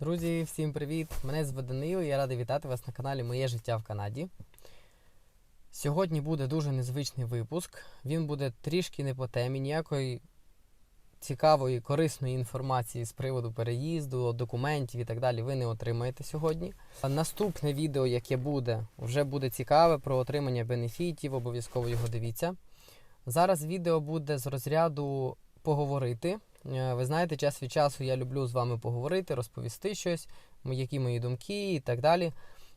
Друзі, всім привіт! Мене звати Данило, і я радий вітати вас на каналі Моє життя в Канаді. Сьогодні буде дуже незвичний випуск. Він буде трішки не по темі, ніякої цікавої, корисної інформації з приводу переїзду, документів і так далі ви не отримаєте сьогодні. Наступне відео, яке буде, вже буде цікаве про отримання бенефітів, обов'язково його дивіться. Зараз відео буде з розряду поговорити. Е, Ви знаєте, час від часу я люблю з вами поговорити, розповісти щось, які мої думки і так далі.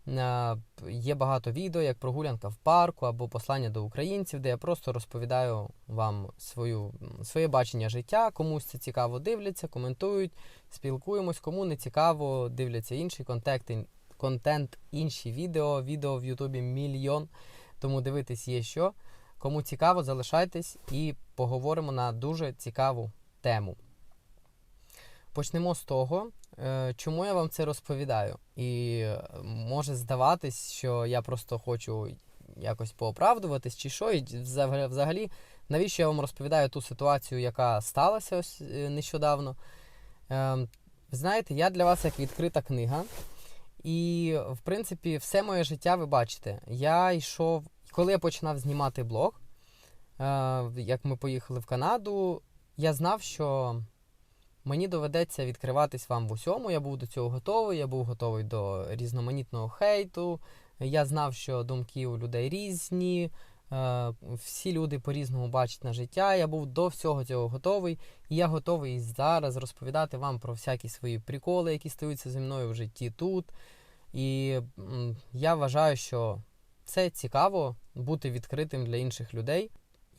Е, Є багато відео, як прогулянка в парку або послання до українців, де я просто розповідаю вам свою, своє бачення життя. Комусь це цікаво дивляться, коментують, спілкуємось, кому не цікаво, дивляться інший контент, контент інші відео. Відео в Ютубі мільйон, тому дивитись є що. Кому цікаво, залишайтесь і поговоримо на дуже цікаву тему. Почнемо з того, е, чому я вам це розповідаю. І е, може здаватись, що я просто хочу якось пооправдуватись чи що, і взагалі- навіщо я вам розповідаю ту ситуацію, яка сталася ось е, нещодавно. Е, Знаєте, я для вас як відкрита книга. І, в принципі, все моє життя ви бачите. Я йшов, коли я починав знімати блог, як ми поїхали в Канаду, я знав, що мені доведеться відкриватись вам в усьому. Я був до цього готовий, я був готовий до різноманітного хейту. Я знав, що думки у людей різні, е, всі люди по-різному бачать на життя. Я був до всього цього готовий. І я готовий зараз розповідати вам про всякі свої приколи, які стаються зі мною в житті тут. І я вважаю, що це цікаво бути відкритим для інших людей.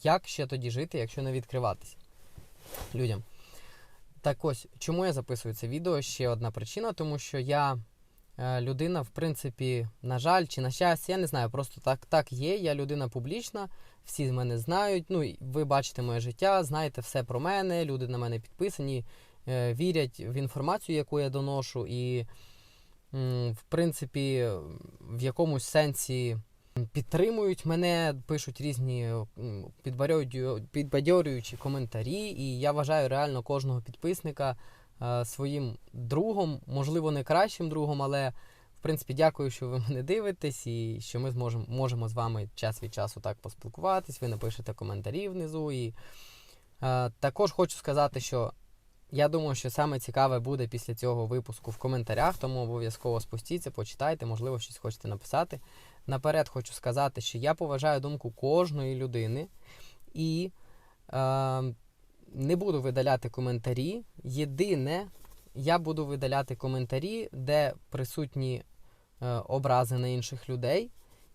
Як ще тоді жити, якщо не відкриватися людям? Так ось, чому я записую це відео? Ще одна причина, тому що я е, людина, в принципі, на жаль, чи на щастя, я не знаю, просто так, так є. Я людина публічна, всі мене знають. Ну, ви бачите моє життя, знаєте все про мене, люди на мене підписані, е, вірять в інформацію, яку я доношу, і, в принципі, в якомусь сенсі підтримують мене, пишуть різні підбадьорюючі коментарі, і я вважаю реально кожного підписника е, своїм другом, можливо, не кращим другом, але в принципі дякую, що ви мене дивитесь, і що ми зможемо можемо з вами час від часу так поспілкуватись. Ви напишете коментарі внизу. І е, також хочу сказати, що я думаю, що саме цікаве буде після цього випуску в коментарях, тому обов'язково спустіться, почитайте, можливо, щось хочете написати. Наперед хочу сказати, що я поважаю думку кожної людини і е, не буду видаляти коментарі. Єдине, я буду видаляти коментарі, де присутні е, образи на інших людей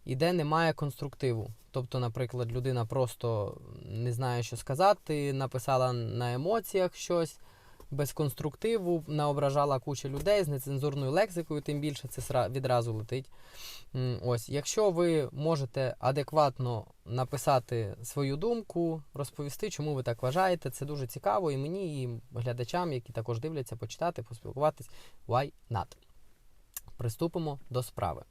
і де немає конструктиву. Тобто, наприклад, людина просто не знає, що сказати, написала на емоціях щось без конструктиву, наображала куча людей з нецензурною лексикою, тим більше це відразу летить. Ось, якщо ви можете адекватно написати свою думку, розповісти, чому ви так вважаєте, це дуже цікаво і мені, і глядачам, які також дивляться, почитати, поспілкуватись. Why not? Приступимо до справи.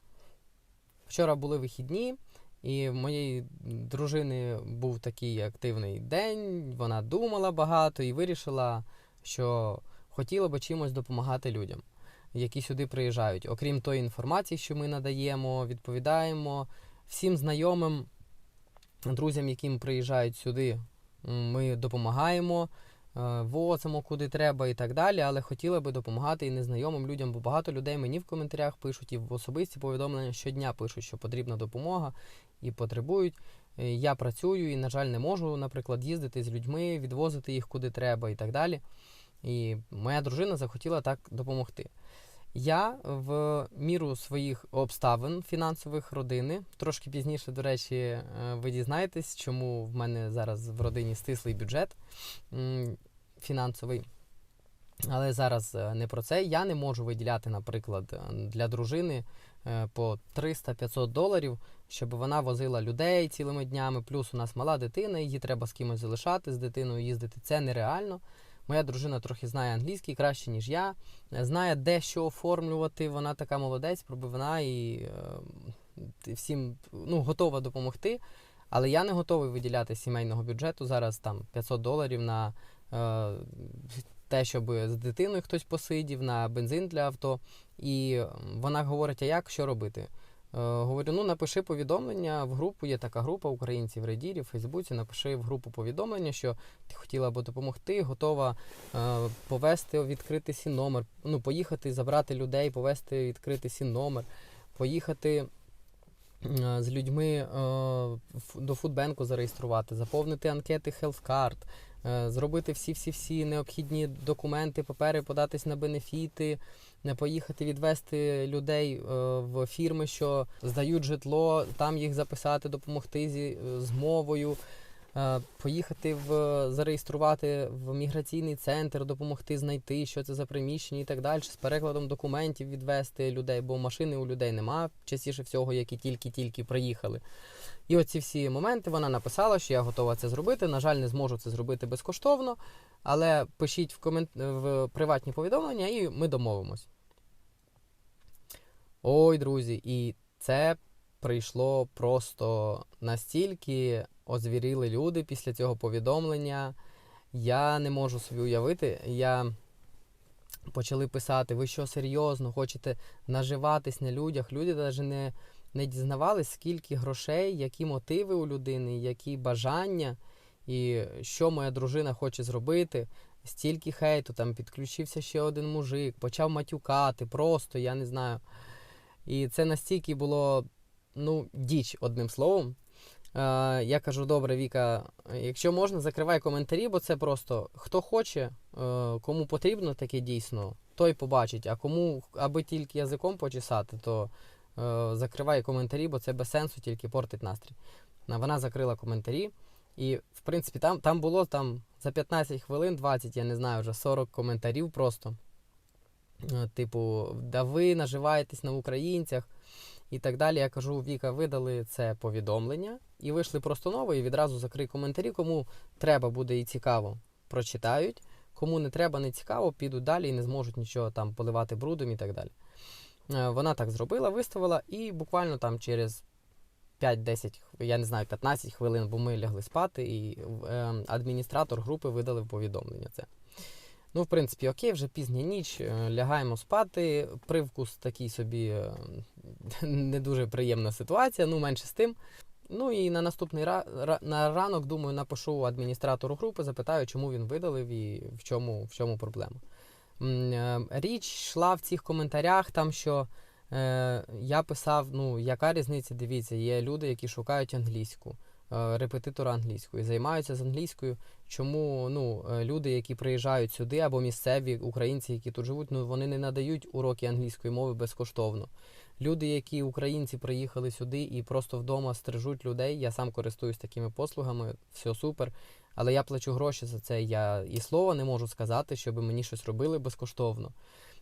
Вчора були вихідні, і в моєї дружини був такий активний день. Вона думала багато і вирішила, що хотіла би чимось допомагати людям, які сюди приїжджають. Окрім тої інформації, що ми надаємо, відповідаємо всім знайомим, друзям, яким приїжджають сюди, ми допомагаємо. е, Возимо куди треба і так далі, але хотіла би допомагати і незнайомим людям, бо багато людей мені в коментарях пишуть і в особисті повідомлення щодня пишуть, що потрібна допомога і потребують. Е, Я працюю і, на жаль, не можу, наприклад, їздити з людьми, відвозити їх куди треба і так далі. І моя дружина захотіла так допомогти. Я в міру своїх обставин фінансових родини, трошки пізніше, до речі, е, ви дізнаєтесь, чому в мене зараз в родині стислий бюджет фінансовий. Але зараз е, не про це. Я не можу виділяти, наприклад, е, для дружини по 300-500 доларів, щоб вона возила людей цілими днями. Плюс у нас мала дитина, її треба з кимось залишати, з дитиною їздити. Це нереально. Моя дружина трохи знає англійський краще, ніж я. Знає, де що оформлювати. Вона така молодець, пробивна і е, всім ну, готова допомогти. Але я не готовий виділяти сімейного бюджету зараз там 500 доларів на е, те, щоб з дитиною хтось посидів, на бензин для авто. І вона говорить: а як що робити? Е, говорю, ну напиши повідомлення в групу. Є така група українців в Редірі, в Фейсбуці. Напиши в групу повідомлення, що ти хотіла б допомогти, готова е, повести відкрити сін номер. Ну, поїхати забрати людей, повести відкрити сін номер, поїхати е, з людьми е, до фудбенку зареєструвати, заповнити анкети HealthCard, е, зробити всі-всі-всі необхідні документи, папери, податись на бенефіти, не поїхати відвести людей е, в фірми, що здають житло, там їх записати, допомогти зі, з мовою. е, Поїхати в зареєструвати в міграційний центр, допомогти знайти, що це за приміщення і так далі, з перекладом документів відвести людей, бо машини у людей нема частіше всього, які тільки-тільки приїхали. І оці всі моменти вона написала, що я готова це зробити. На жаль, не зможу це зробити безкоштовно, але пишіть в, комент... в приватні повідомлення і ми домовимось. Ой, друзі, і це прийшло просто настільки озвіріли люди після цього повідомлення. Я не можу собі уявити. Я почали писати, ви що серйозно хочете наживатись на людях. Люди навіть не, не дізнавались, скільки грошей, які мотиви у людини, які бажання, і що моя дружина хоче зробити. Стільки хейту, там підключився ще один мужик, почав матюкати, просто я не знаю. І це настільки було ну, діч, одним словом. Е, я кажу, добре, Віка, якщо можна, закривай коментарі, бо це просто хто хоче, е, кому потрібно таке дійсно, той побачить. А кому, аби тільки язиком почесати, то е, закривай коментарі, бо це без сенсу, тільки портить настрій. Вона закрила коментарі. І, в принципі, там, там було там за 15 хвилин, 20, я не знаю, вже 40 коментарів просто. Е, Типу, да ви наживаєтесь на українцях і так далі. Я кажу, Віка, видали це повідомлення і вийшли просто нове, і відразу закрий коментарі. Кому треба буде і цікаво, прочитають. Кому не треба, не цікаво, підуть далі і не зможуть нічого там поливати брудом і так далі. Е, Вона так зробила, виставила, і буквально там через 5-10, я не знаю, 15 хвилин, бо ми лягли спати, і е, адміністратор групи видалив повідомлення. Це. Ну, в принципі, окей, вже пізня ніч, е, лягаємо спати. Привкус такий собі е, не дуже приємна ситуація, ну менше з тим. Ну і на наступний ра- на ранок, думаю, напишу адміністратору групи, запитаю, чому він видалив і в чому, в чому проблема. Е, Річ йшла в цих коментарях, там що е, я писав, ну, яка різниця, дивіться, є люди, які шукають англійську, репетитора англійської, займаються з англійською. Чому ну, е, люди, які приїжджають сюди, або місцеві українці, які тут живуть, ну вони не надають уроки англійської мови безкоштовно. Люди, які українці приїхали сюди і просто вдома стрижуть людей. Я сам користуюсь такими послугами, все супер. Але я плачу гроші за це. Я і слова не можу сказати, щоб мені щось робили безкоштовно.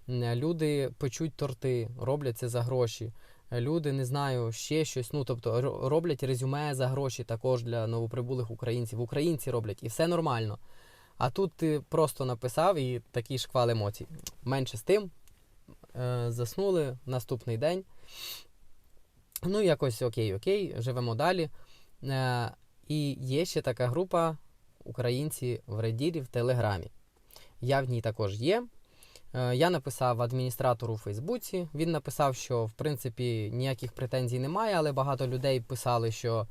Е, Люди печуть торти, роблять це за гроші. Люди не знаю, ще щось. Ну тобто роблять резюме за гроші також для новоприбулих українців. Українці роблять і все нормально. А тут ти просто написав і такий шквал емоцій. Менше з тим. Е, заснули наступний день. Ну, якось окей, окей, живемо далі. Е, і є ще така група українці в Редірі в Телеграмі. Я в ній також є. Е, Я написав адміністратору у Фейсбуці. Він написав, що в принципі ніяких претензій немає, але багато людей писали, що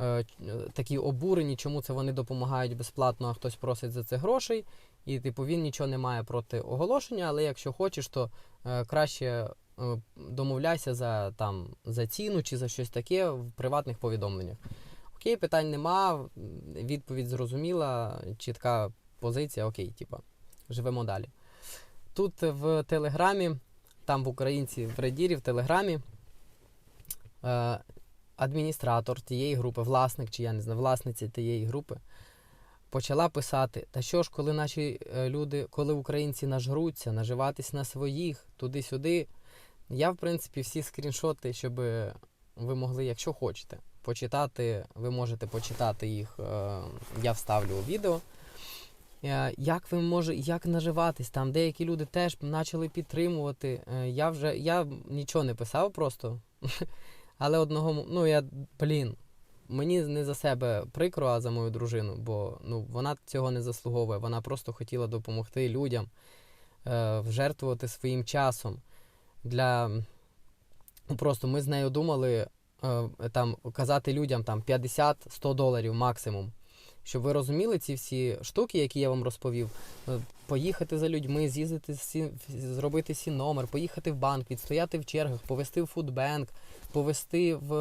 е, такі обурені, чому це вони допомагають безплатно, а хтось просить за це грошей. І, типу, він нічого не має проти оголошення, але якщо хочеш, то е, краще е, домовляйся за, там, за ціну чи за щось таке в приватних повідомленнях. Окей, питань нема, відповідь зрозуміла, чітка позиція, окей, типа, живемо далі. Тут в Телеграмі, там в українці в Редірі, в Телеграмі, е, адміністратор тієї групи, власник, чи я не знаю, власниця тієї групи, почала писати: та що ж, коли наші е, люди, коли українці нажруться, наживатись на своїх, туди-сюди. Я, в принципі, всі скріншоти, щоб ви могли, якщо хочете, почитати, ви можете почитати їх, е, я вставлю у відео. Е, Як ви може, як наживатись? Там деякі люди теж почали підтримувати. Е, Я вже я нічого не писав просто. Але одного, ну я, блін, мені не за себе прикро, а за мою дружину, бо ну, вона цього не заслуговує. Вона просто хотіла допомогти людям, е, жертвувати своїм часом. Для... Ну, просто ми з нею думали е, там, казати людям там, 50-100 доларів максимум. Щоб ви розуміли ці всі штуки, які я вам розповів, е, поїхати за людьми, з'їздити сі, зробити сі номер, поїхати в банк, відстояти в чергах, повести в фудбенк, повести в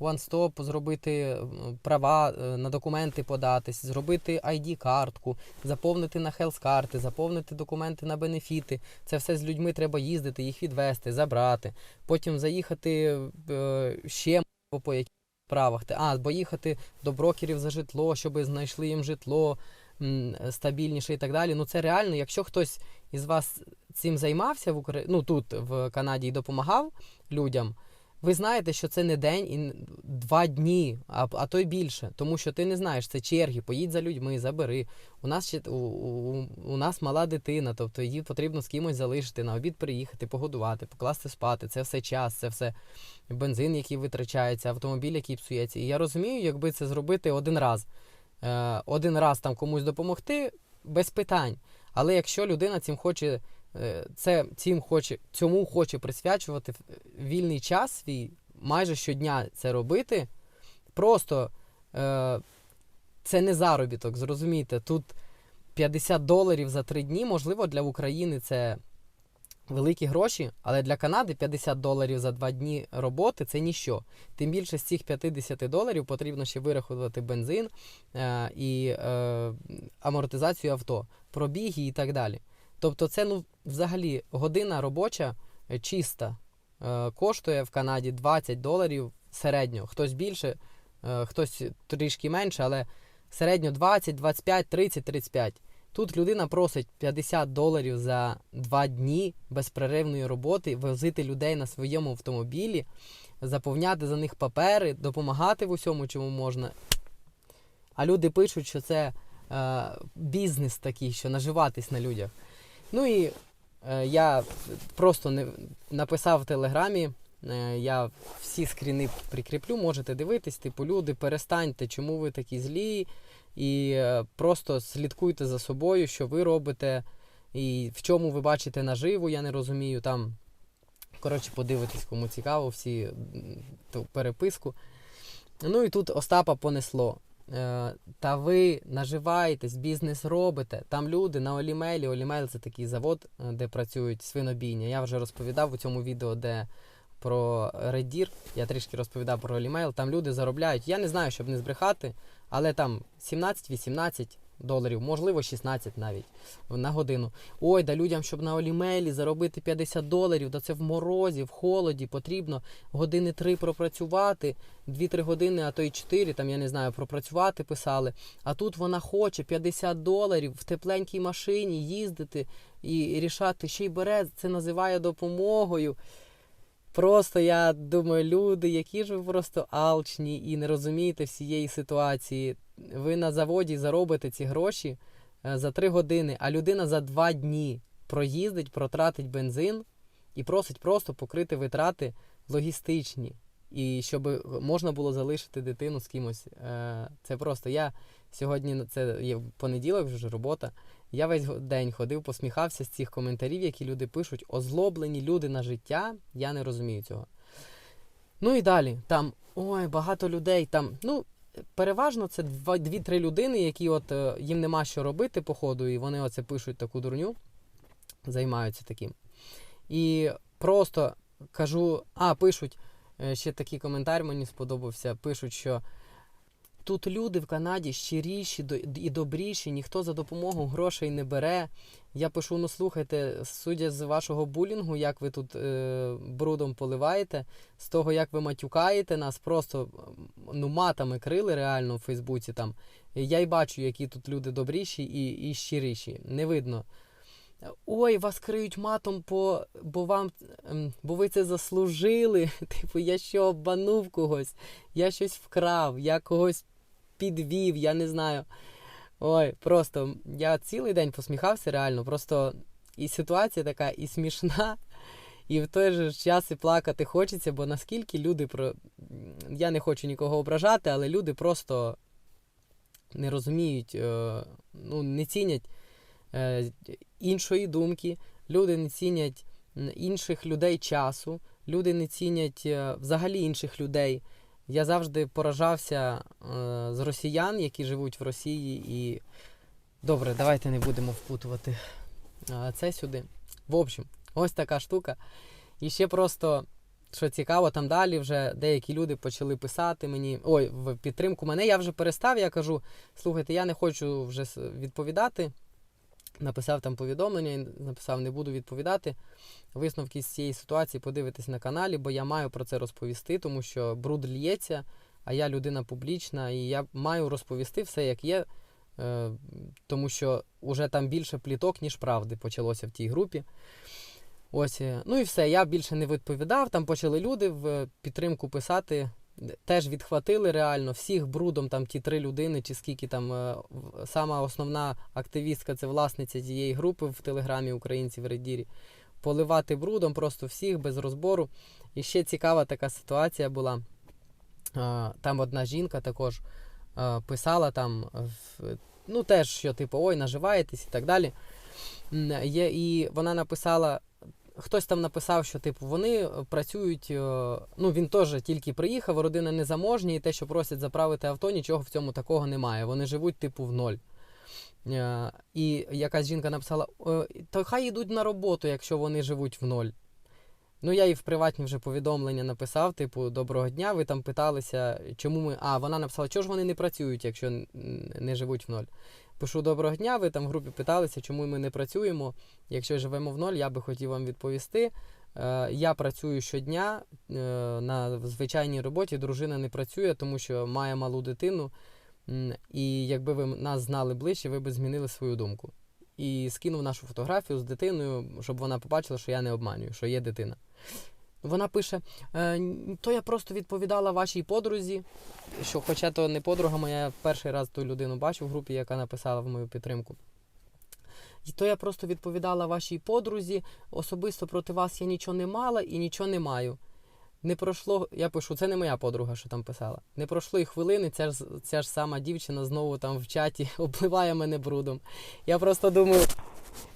OneStop, зробити е, права е, на документи податись, зробити ID-картку, заповнити на health-карти, заповнити документи на бенефіти. Це все з людьми треба їздити, їх відвести, забрати. Потім заїхати е, ще по яких справах. А, бо їхати до брокерів за житло, щоб знайшли їм житло стабільніше і так далі. Ну це реально, якщо хтось із вас цим займався в Украї... ну тут в Канаді і допомагав людям. Ви знаєте, що це не день і два дні, а, а то й більше. Тому що ти не знаєш, це черги, поїдь за людьми, забери. У нас ще у, у, у нас мала дитина, тобто її потрібно з кимось залишити, на обід приїхати, погодувати, покласти спати. Це все час, це все бензин, який витрачається, автомобіль, який псується. І я розумію, якби це зробити один раз. Е, один раз там комусь допомогти без питань. Але якщо людина цим хоче, це цим хоче, цьому хоче присвячувати вільний час свій, майже щодня це робити, просто е, це не заробіток, зрозумійте. Тут 50 доларів за три дні, можливо, для України це великі гроші, але для Канади 50 доларів за два дні роботи це ніщо. Тим більше з цих 50 доларів потрібно ще вирахувати бензин е, і е, амортизацію авто, пробіги і так далі. Тобто, це ну, взагалі година робоча е, чиста е, коштує в Канаді 20 доларів середньо. Хтось більше, е, хтось трішки менше, але середньо 20, 25, 30, 35. Тут людина просить 50 доларів за два дні безперервної роботи, возити людей на своєму автомобілі, заповняти за них папери, допомагати в усьому, чому можна. А люди пишуть, що це е, бізнес такий, що наживатись на людях. Ну і е, я просто не, написав в телеграмі. е, Я всі скріни прикріплю, можете дивитись, типу, люди, перестаньте, чому ви такі злі, і е, просто слідкуйте за собою, що ви робите, і в чому ви бачите наживу, я не розумію. Там, коротше, подивитись, кому цікаво, всі ту переписку. Ну і тут Остапа понесло. Е, Та ви наживаєтесь, бізнес робите. Там люди на Олімелі. Олімель це такий завод, е, де працюють свинобійня. Я вже розповідав у цьому відео, де про Редір. Я трішки розповідав про Олімейл. Там люди заробляють. Я не знаю, щоб не збрехати, але там 17-18 доларів, можливо, 16 навіть на годину. Ой, да людям, щоб на Олімелі заробити 50 доларів, да це в морозі, в холоді потрібно години 3 пропрацювати, 2-3 години, а то й 4, там я не знаю, пропрацювати писали. А тут вона хоче 50 доларів в тепленькій машині їздити і рішати, ще й бере, це називає допомогою. Просто я думаю, люди, які ж ви просто алчні і не розумієте всієї ситуації. Ви на заводі заробите ці гроші е, за 3 години, а людина за 2 дні проїздить, протратить бензин і просить просто покрити витрати логістичні. І щоб можна було залишити дитину з кимось. Е, Це просто я сьогодні це є понеділок, вже робота. Я весь день ходив, посміхався з цих коментарів, які люди пишуть. Озлоблені люди на життя. Я не розумію цього. Ну і далі. Там ой, багато людей. Там, ну, переважно це два- дві-три людини, які от е, їм нема що робити, походу, і вони оце пишуть таку дурню, займаються таким. І просто кажу, а, пишуть, е, ще такий коментар мені сподобався. Пишуть, що тут люди в Канаді щиріші і добріші, ніхто за допомогу грошей не бере. Я пишу: ну слухайте, судя з вашого булінгу, як ви тут е, брудом поливаєте, з того, як ви матюкаєте нас, просто ну, матами крили реально в Фейсбуці там. Я й бачу, які тут люди добріші і, і щиріші. Не видно. Ой, вас криють матом, по, бо вам, бо ви це заслужили. Типу, я що обманув когось, я щось вкрав, я когось підвів, я не знаю. Ой, просто я цілий день посміхався, реально. Просто і ситуація така, і смішна, І в той же час і плакати хочеться, бо наскільки люди про. Я не хочу нікого ображати, але люди просто не розуміють, е, ну, не цінять е, іншої думки, люди не цінять інших людей часу, люди не цінять е, взагалі інших людей. Я завжди поражався е, з росіян, які живуть в Росії, і добре, давайте не будемо впутувати е, це сюди. В общем, ось така штука. І ще просто, що цікаво, там далі вже деякі люди почали писати мені, ой, в підтримку мене. Я вже перестав, я кажу, слухайте, я не хочу вже відповідати. Написав там повідомлення, і написав, не буду відповідати. Висновки з цієї ситуації подивитись на каналі, бо я маю про це розповісти, тому що бруд лється, а я людина публічна, і я маю розповісти все, як є, е, тому що вже там більше пліток, ніж правди почалося в тій групі. Ось, е, ну і все, я більше не відповідав. Там почали люди в підтримку писати. Теж відхватили реально всіх брудом, там ті три людини, чи скільки там е, сама основна активістка, це власниця цієї групи в Телеграмі Українці в Редірі. Поливати брудом просто всіх без розбору. І ще цікава така ситуація була. Там одна жінка також писала там, ну теж, що типу, ой, наживаєтесь і так далі. І вона написала, хтось там написав, що типу вони працюють. е, Ну він теж тільки приїхав, родина незаможня, і те, що просять заправити авто, нічого в цьому такого немає. Вони живуть, типу, в ноль. Е, І якась жінка написала: «Е, то хай йдуть на роботу, якщо вони живуть в ноль. Ну, я їй в приватні вже повідомлення написав, типу, доброго дня, ви там питалися, чому ми. А, вона написала, чого ж вони не працюють, якщо не живуть в ноль. Пишу доброго дня, ви там в групі питалися, чому ми не працюємо. Якщо живемо в ноль, я би хотів вам відповісти. Е, я працюю щодня е, на звичайній роботі, дружина не працює, тому що має малу дитину. І якби ви нас знали ближче, ви б змінили свою думку. І скинув нашу фотографію з дитиною, щоб вона побачила, що я не обманюю, що є дитина. Вона пише: «Е, то я просто відповідала вашій подрузі, що, хоча то не подруга моя, я перший раз ту людину бачу в групі, яка написала в мою підтримку. І то я просто відповідала вашій подрузі, особисто проти вас я нічого не мала і нічого не маю. Не пройшло, я пишу, це не моя подруга, що там писала. Не пройшло і хвилини, ця ж, ця ж сама дівчина знову там в чаті обливає мене брудом. Я просто думаю,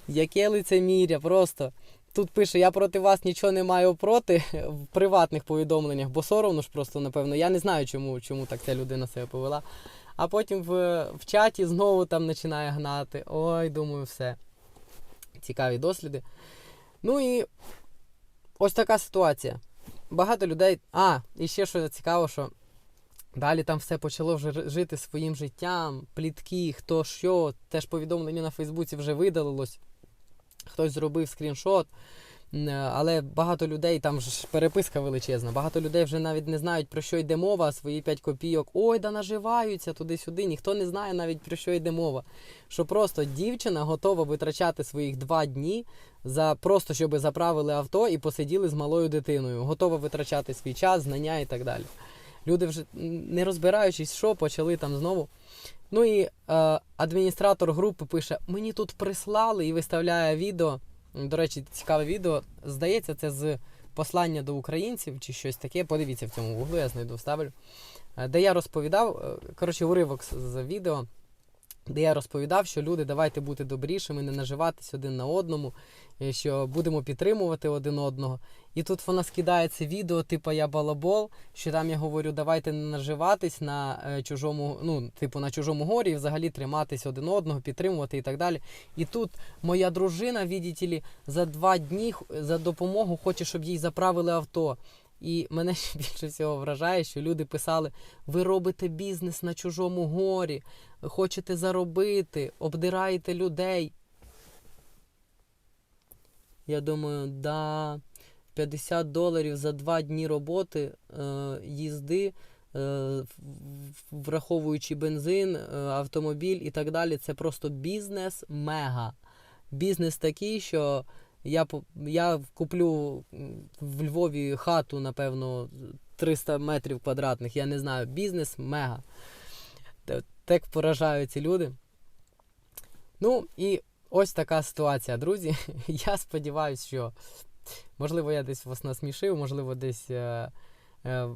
яке лицеміря, просто. Тут пише, я проти вас нічого не маю проти в приватних повідомленнях, бо соромно ж просто, напевно. Я не знаю, чому, чому так ця людина себе повела. А потім в, в чаті знову там починає гнати. Ой, думаю, все. Цікаві досліди. Ну і ось така ситуація. Багато людей. А, і ще що цікаво, що далі там все почало вже жити своїм життям, плітки, хто що, теж повідомлення на Фейсбуці вже видалилось. Хтось зробив скріншот. Е, Але багато людей, там ж переписка величезна, багато людей вже навіть не знають, про що йде мова, а свої 5 копійок. Ой, да наживаються туди-сюди. Ніхто не знає навіть про що йде мова. Що просто дівчина готова витрачати своїх два дні за просто щоб заправили авто і посиділи з малою дитиною. Готова витрачати свій час, знання і так далі. Люди вже не розбираючись, що почали там знову. Ну і е, адміністратор групи пише: мені тут прислали і виставляє відео. До речі, цікаве відео. Здається, це з послання до українців чи щось таке. Подивіться в цьому вуглу, я знайду вставлю. Е, Де я розповідав, е, коротше, уривок з- з відео, де я розповідав, що люди, давайте бути добрішими, не наживатись один на одному, е, що будемо підтримувати один одного. І тут вона скидає це відео, типу я балабол, що там я говорю, давайте не наживатись на е, чужому, ну, типу, на чужому горі і взагалі триматись один одного, підтримувати і так далі. І тут моя дружина, видите за два дні за допомогу хоче, щоб їй заправили авто. І мене ще більше всього вражає, що люди писали: ви робите бізнес на чужому горі, хочете заробити, обдираєте людей. Я думаю, да, 50 доларів за два дні роботи, е, їзди, е, враховуючи бензин, е, автомобіль і так далі, це просто бізнес мега. Бізнес такий, що я, я куплю в Львові хату, напевно, 300 метрів квадратних. Я не знаю, бізнес мега. Так поражають ці люди. Ну і ось така ситуація, друзі. Я сподіваюся, що Можливо, я десь вас насмішив, можливо, десь е, е,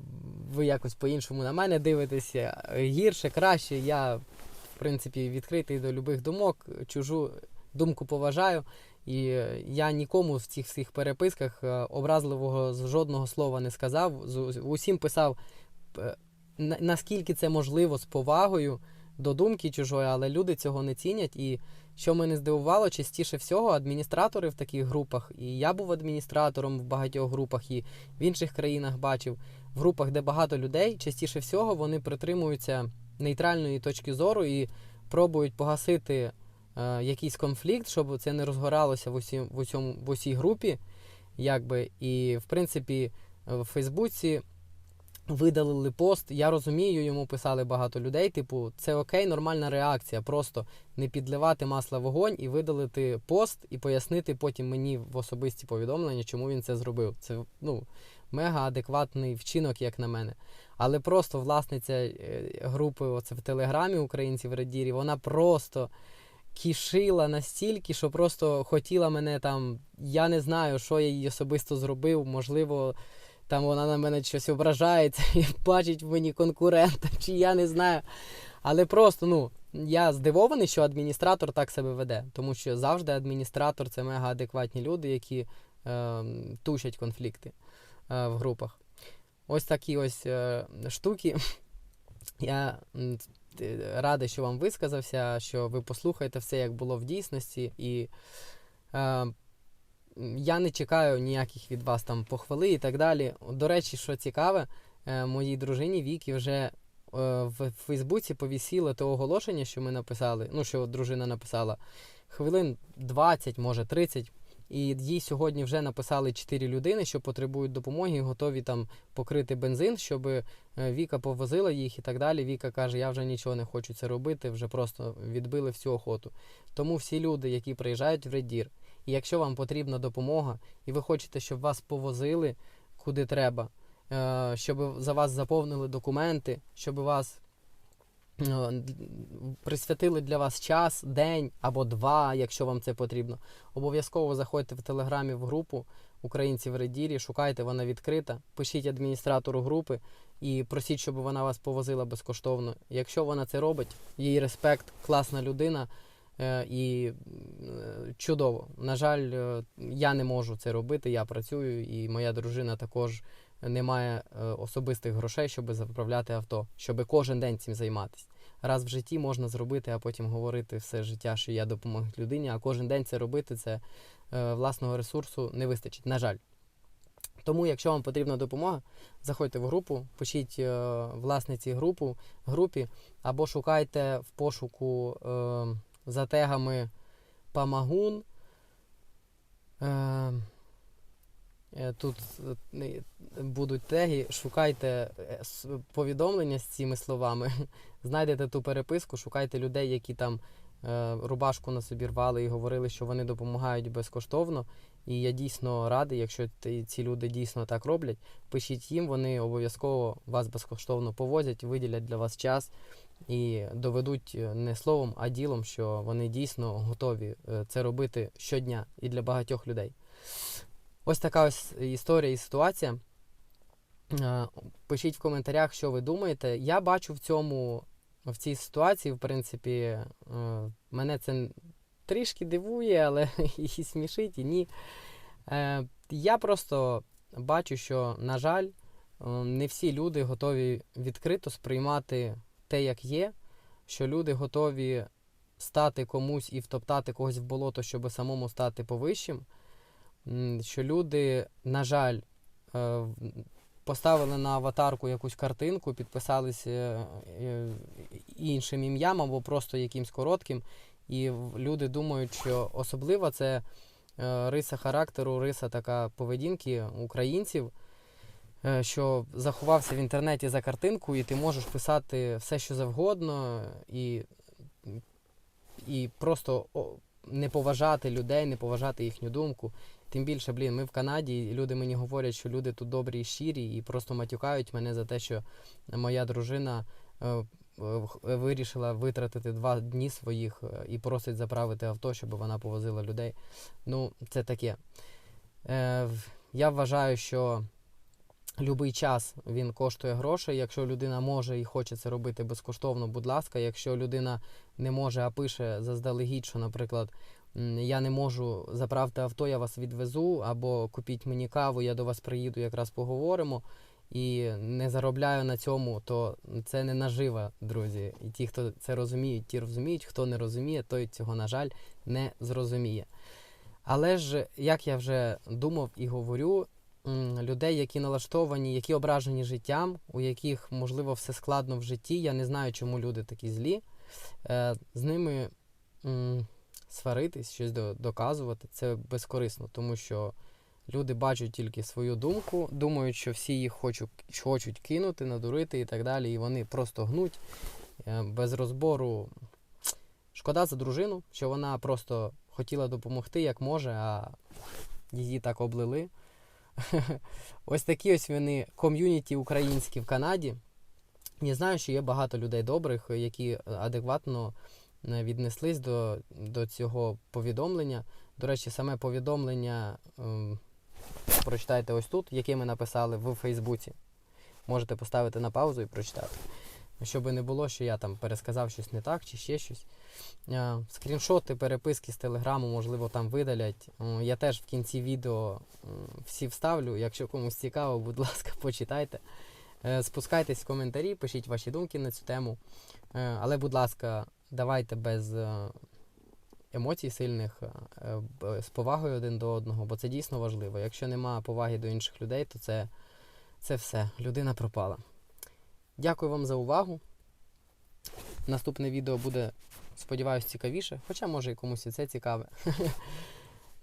ви якось по-іншому на мене дивитеся. Гірше, краще. Я, в принципі, відкритий до любих думок, чужу думку поважаю. І е, я нікому в цих всіх переписках е, образливого з- жодного слова не сказав. Усім писав, е, наскільки це можливо з повагою до думки чужої, але люди цього не цінять. І що мене здивувало, частіше всього адміністратори в таких групах, і я був адміністратором в багатьох групах, і в інших країнах бачив, в групах, де багато людей, частіше всього вони притримуються нейтральної точки зору і пробують погасити е, якийсь конфлікт, щоб це не розгоралося в, усі, в, усьому, в усій групі. Якби. І, в принципі, е, в Фейсбуці видалили пост. Я розумію, йому писали багато людей. Типу, це окей, нормальна реакція. Просто не підливати масло в вогонь і видалити пост, і пояснити потім мені в особисті повідомлення, чому він це зробив. Це ну, мега адекватний вчинок, як на мене. Але просто власниця е, групи оце в Телеграмі українців в Редірі, вона просто кішила настільки, що просто хотіла мене там. Я не знаю, що я їй особисто зробив. Можливо, там вона на мене щось ображається і бачить в мені конкурента, чи я не знаю. Але просто, ну, я здивований, що адміністратор так себе веде, тому що завжди адміністратор це мега адекватні люди, які е, тушать конфлікти е, в групах. Ось такі ось е, штуки. Я радий, що вам висказався, що ви послухаєте все, як було в дійсності. І е, я не чекаю ніяких від вас там похвали і так далі. До речі, що цікаве, е, моїй дружині Вікі вже е, в Фейсбуці повісіло те оголошення, що ми написали, ну, що дружина написала, хвилин 20, може 30. І їй сьогодні вже написали 4 людини, що потребують допомоги готові там покрити бензин, щоб е, Віка повозила їх і так далі. Віка каже: я вже нічого не хочу це робити, вже просто відбили всю охоту. Тому всі люди, які приїжджають в Редір, і якщо вам потрібна допомога, і ви хочете, щоб вас повозили куди треба, е, щоб за вас заповнили документи, щоб вас присвятили для вас час, день або два, якщо вам це потрібно. Обов'язково заходьте в телеграмі в групу Українці в Редірі, шукайте, вона відкрита, пишіть адміністратору групи і просіть, щоб вона вас повозила безкоштовно. Якщо вона це робить, їй респект, класна людина. е, І е, чудово. На жаль, е, я не можу це робити. Я працюю, і моя дружина також не має е, особистих грошей, щоб заправляти авто, щоб кожен день цим займатися. Раз в житті можна зробити, а потім говорити все життя, що я допомог людині, а кожен день це робити, це е, власного ресурсу не вистачить. На жаль. Тому, якщо вам потрібна допомога, заходьте в групу, пишіть е, власниці групу, групі, або шукайте в пошуку е, за тегами Памагун. Е, тут е, будуть теги, шукайте е, повідомлення з цими словами, знайдете ту переписку, шукайте людей, які там е, рубашку на собі рвали і говорили, що вони допомагають безкоштовно. І я дійсно радий, якщо ці люди дійсно так роблять, пишіть їм, вони обов'язково вас безкоштовно повозять, виділять для вас час і доведуть е, не словом, а ділом, що вони дійсно готові е, це робити щодня і для багатьох людей. Ось така ось історія і ситуація. Е, Пишіть в коментарях, що ви думаєте. Я бачу в цьому, в цій ситуації, в принципі, е, мене це трішки дивує, але і смішить, і ні. Е, Я просто бачу, що, на жаль, не всі люди готові відкрито сприймати те, як є, що люди готові стати комусь і втоптати когось в болото, щоб самому стати повищим. Що люди, на жаль, е, поставили на аватарку якусь картинку, підписалися е, е, іншим ім'ям або просто якимсь коротким. І люди думають, що особливо це риса характеру, риса така поведінки українців, що заховався в інтернеті за картинку, і ти можеш писати все, що завгодно, і, і просто не поважати людей, не поважати їхню думку. Тим більше, блін, ми в Канаді, і люди мені говорять, що люди тут добрі і щирі, і просто матюкають мене за те, що моя дружина е, е, вирішила витратити два дні своїх е, і просить заправити авто, щоб вона повозила людей. Ну, це таке. Е, я вважаю, що будь-який час він коштує грошей. Якщо людина може і хоче це робити безкоштовно, будь ласка. Якщо людина не може, а пише заздалегідь, що, наприклад, я не можу заправити авто, я вас відвезу, або купіть мені каву, я до вас приїду, якраз поговоримо. І не заробляю на цьому, то це не нажива, друзі. І ті, хто це розуміють, ті розуміють. Хто не розуміє, той цього, на жаль, не зрозуміє. Але ж, як я вже думав і говорю, людей, які налаштовані, які ображені життям, у яких, можливо, все складно в житті, я не знаю, чому люди такі злі, е, з ними сваритись, щось доказувати, це безкорисно, тому що люди бачать тільки свою думку, думають, що всі їх хочуть, хочуть кинути, надурити і так далі, і вони просто гнуть е, без розбору. Шкода за дружину, що вона просто хотіла допомогти як може, а її так облили. Ось такі ось вони ком'юніті українські в Канаді. Я знаю, що є багато людей добрих, які адекватно віднеслись до, до цього повідомлення. До речі, саме повідомлення ем, прочитайте ось тут, яке ми написали в Фейсбуці. Можете поставити на паузу і прочитати. Щоб не було, що я там пересказав щось не так чи ще щось. Е, Скріншоти, переписки з телеграму, можливо, там видалять. Е, Я теж в кінці відео всі вставлю. Якщо комусь цікаво, будь ласка, почитайте. Е, Спускайтесь в коментарі, пишіть ваші думки на цю тему. Е, Але, будь ласка, давайте без е, емоцій сильних, е, з повагою один до одного, бо це дійсно важливо. Якщо нема поваги до інших людей, то це, це все. Людина пропала. Дякую вам за увагу. Наступне відео буде, сподіваюся, цікавіше, хоча може і комусь і це цікаве.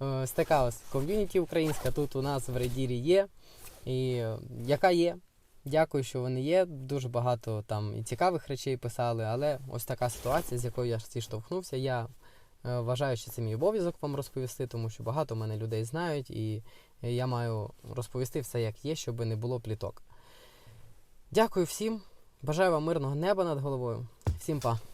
Е, ось ком'юніті українська тут у нас в Редірі є. І яка є. Дякую, що вони є. Дуже багато там і цікавих речей писали, але ось така ситуація, з якою я зіштовхнувся. Я е, вважаю, що це мій обов'язок вам розповісти, тому що багато мене людей знають, і я маю розповісти все як є, щоб не було пліток. Дякую всім. Бажаю вам мирного неба над головою. Всім па.